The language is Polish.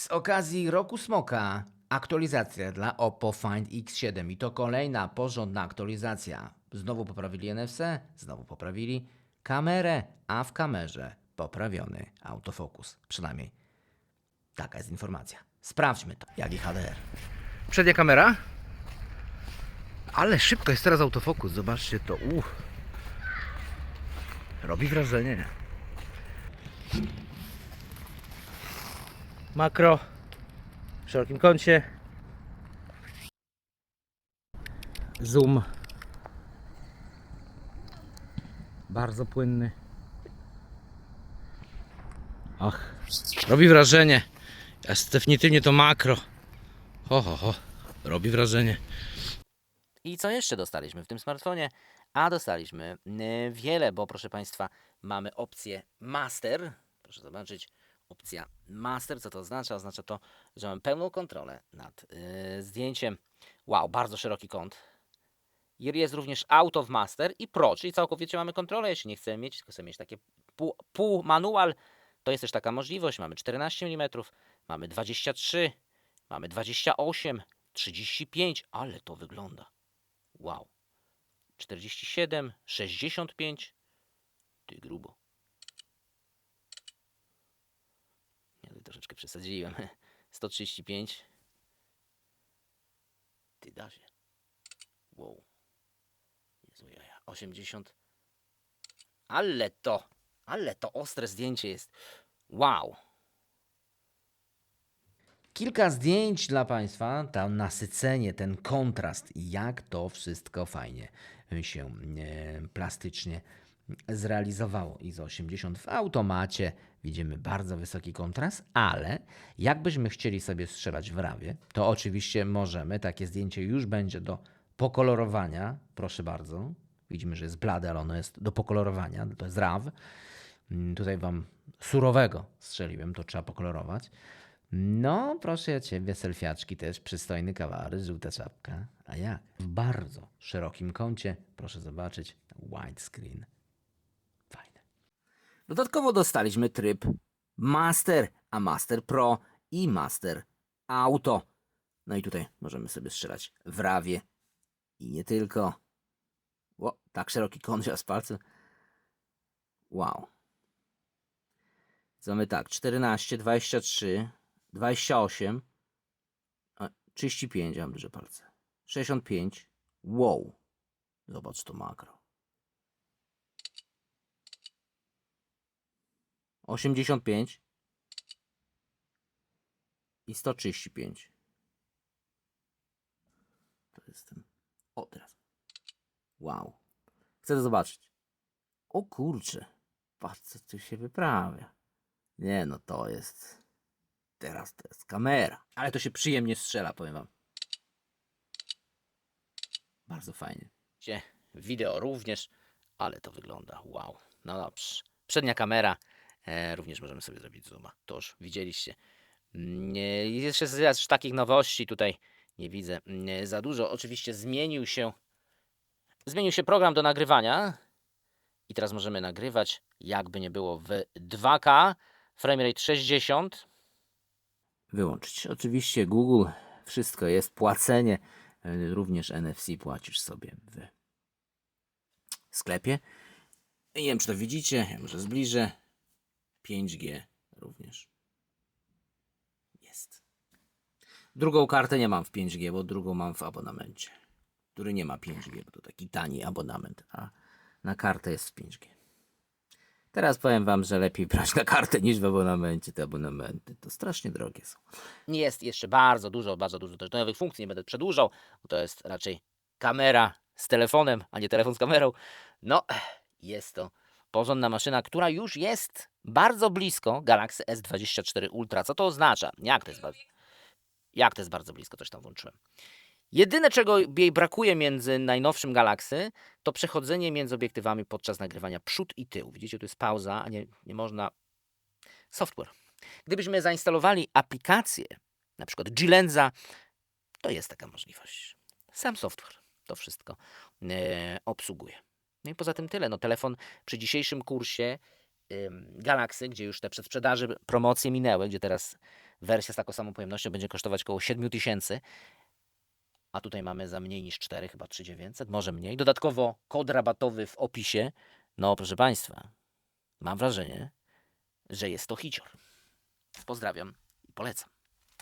Z okazji roku smoka aktualizacja dla Oppo Find X7 i to kolejna porządna aktualizacja. Znowu poprawili NFC, znowu poprawili kamerę, a w kamerze poprawiony autofokus. Przynajmniej taka jest informacja. Sprawdźmy to, jak i HDR. Przednia kamera. Ale szybko jest teraz autofokus, zobaczcie to. Uff. Robi wrażenie. Makro w szerokim kącie. Zoom. Bardzo płynny. Ach, robi wrażenie. Jest definitywnie to makro. Ho, ho, ho. Robi wrażenie. I co jeszcze dostaliśmy w tym smartfonie? A dostaliśmy y, wiele, bo proszę Państwa, mamy opcję Master. Proszę zobaczyć, opcja Master. Co to oznacza? Oznacza to, że mamy pełną kontrolę nad y, zdjęciem. Wow, bardzo szeroki kąt. Jest również Auto w Master i Pro, czyli całkowicie mamy kontrolę. Jeśli nie chcemy mieć, tylko chcemy mieć takie pół, pół manual, to jest też taka możliwość. Mamy 14 mm, mamy 23, mamy 28, 35, ale to wygląda. Wow. 47, 65. Ty grubo. Ja tu troszeczkę przesadziłem. 135. Ty da się. Wow. Jezu jaja. 80. Ale to, ale to ostre zdjęcie jest. Wow. Kilka zdjęć dla Państwa, to nasycenie, ten kontrast, jak to wszystko fajnie się e, plastycznie zrealizowało. ISO 80 w automacie, widzimy bardzo wysoki kontrast, ale jakbyśmy chcieli sobie strzelać w rawie, to oczywiście możemy, takie zdjęcie już będzie do pokolorowania, proszę bardzo. Widzimy, że jest blade, ale ono jest do pokolorowania, to jest RAW. Mm, Tutaj Wam surowego strzeliłem, to trzeba pokolorować. No, proszę ja Ciebie, selfiaczki też, przystojny kawałek, żółta czapka. A jak? W bardzo szerokim kącie, proszę zobaczyć, widescreen. Dodatkowo dostaliśmy tryb Master, a Master Pro i Master Auto. No i tutaj możemy sobie strzelać w rawie i nie tylko. O, tak szeroki z palcem. Wow. Mamy tak, 14, 23, 28, a, 35, ja mam duże palce. 65, wow. Zobacz to makro. 85 i 135. To jest ten. O, teraz. Wow. Chcę to zobaczyć. O kurczę. Patrz, co tu się wyprawia. Nie, no to jest. Teraz to jest kamera. Ale to się przyjemnie strzela, powiem wam. Bardzo fajnie. Gdzie wideo również, ale to wygląda. Wow. No dobrze. Przednia kamera. E, również możemy sobie zrobić zooma. To już widzieliście. Mm, e, Jeszcze z takich nowości tutaj nie widzę mm, za dużo. Oczywiście zmienił się zmienił się program do nagrywania i teraz możemy nagrywać jakby nie było w 2K framerate 60 wyłączyć. Oczywiście Google wszystko jest płacenie e, również NFC płacisz sobie w sklepie. Nie wiem czy to widzicie, może zbliżę. 5G również jest. Drugą kartę nie mam w 5G, bo drugą mam w abonamencie, który nie ma 5G, bo to taki tani abonament, a na kartę jest w 5G. Teraz powiem wam, że lepiej brać na kartę niż w abonamencie. Te abonamenty to strasznie drogie są. Nie jest jeszcze bardzo dużo, bardzo dużo też nowych funkcji. Nie będę przedłużał, bo to jest raczej kamera z telefonem, a nie telefon z kamerą. No, jest to porządna maszyna, która już jest bardzo blisko Galaxy S24 Ultra. Co to oznacza? Jak to jest bardzo, jak to jest bardzo blisko? Coś tam włączyłem. Jedyne, czego jej brakuje między najnowszym Galaxy, to przechodzenie między obiektywami podczas nagrywania przód i tył. Widzicie, tu jest pauza, a nie, nie można. Software. Gdybyśmy zainstalowali aplikację, na przykład G-Lensa, to jest taka możliwość. Sam software to wszystko e, obsługuje. No i poza tym tyle. No, telefon przy dzisiejszym kursie Galaxy, gdzie już te przedsprzedaży, promocje minęły, gdzie teraz wersja z taką samą pojemnością będzie kosztować około 7000 a tutaj mamy za mniej niż 4, chyba 3900, może mniej. Dodatkowo kod rabatowy w opisie. No, proszę Państwa, mam wrażenie, że jest to hicior. Pozdrawiam i polecam.